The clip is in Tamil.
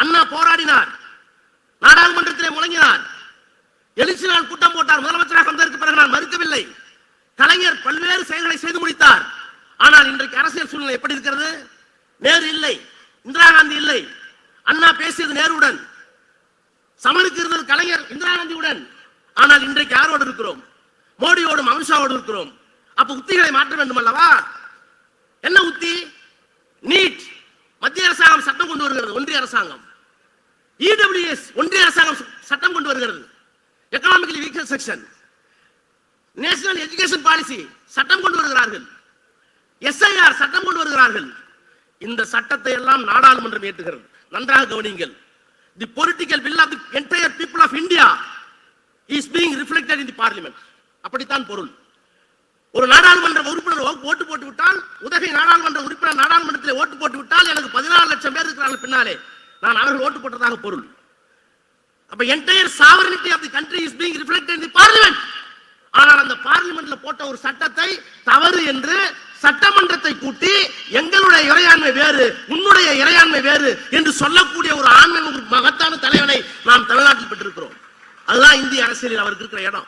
அண்ணா போராடினார். நாடாளுமன்றத்திலே முழங்கினார். எழுச்சி நாள் கூட்டம் போட்டார். முதலமைச்சராக வந்ததற்கு பிறகு நான் மறுக்கவில்லை. கலைஞர் பல்வேறு செயல்களை செய்து முடித்தார். ஆனால் இன்றைக்கு அரசியல் சூழ்நிலை எப்படி இருக்கிறது? நேரு இல்லை. இந்திரா காந்தி இல்லை. அண்ணா பேசியது நேருடன் சமனுக்கு இருந்தது கலைஞர் இந்திரா காந்தியுடன். ஆனால் இன்றைக்கு யாரோடு இருக்கிறோம்? மோடியோடும் அமித்ஷாவோடு இருக்கிறோம். அப்ப உத்திகளை மாற்ற வேண்டும் அல்லவா என்ன உத்தி நீட் மத்திய அரசாங்கம் சட்டம் கொண்டு வருகிறது ஒன்றிய அரசாங்கம். இடபிள்யூஎஸ் ஒன்றிய அரசாங்கம் சட்டம் கொண்டு வருகிறது. Economically weaker section national education policy சட்டம் கொண்டு வருகிறார்கள். எஸ்ஐஆர் சட்டம் கொண்டு வருகிறார்கள். இந்த சட்டத்தை எல்லாம் நாடாளுமன்றம் ஏற்றுகிறது நன்றாக கவனிங்கள் the political will of the entire people of India is being reflected in the parliament அப்படித்தான் பொருள். ஒரு நாடாளுமன்ற உறுப்பினர் ஓட்டு போட்டு விட்டால் உதகை நாடாளுமன்ற நாடாளுமன்றத்தில் ஓட்டு போட்டு விட்டால் எனக்கு பதினாறு லட்சம் பேர் இருக்கிறார்கள் பின்னாலே. நான் அவர்கள் ஓட்டு போட்டதாக பொருள். அப்ப entire sovereignty of the country is being reflect in the parliament ஆனால் அந்த பார்லிமெண்ட்ல போட்ட ஒரு சட்டத்தை தவறு என்று சட்டமன்றத்தை கூட்டி எங்களுடைய இறையாண்மை வேறு உன்னுடைய இறையாண்மை வேறு என்று சொல்லக்கூடிய ஒரு ஆண்மை மகத்தான தலைவனை நாம் தமிழ்நாட்டில் பெற்றிருக்கிறோம். அதுதான் இந்திய அரசியலில் அவருக்கு இருக்கிற இடம்.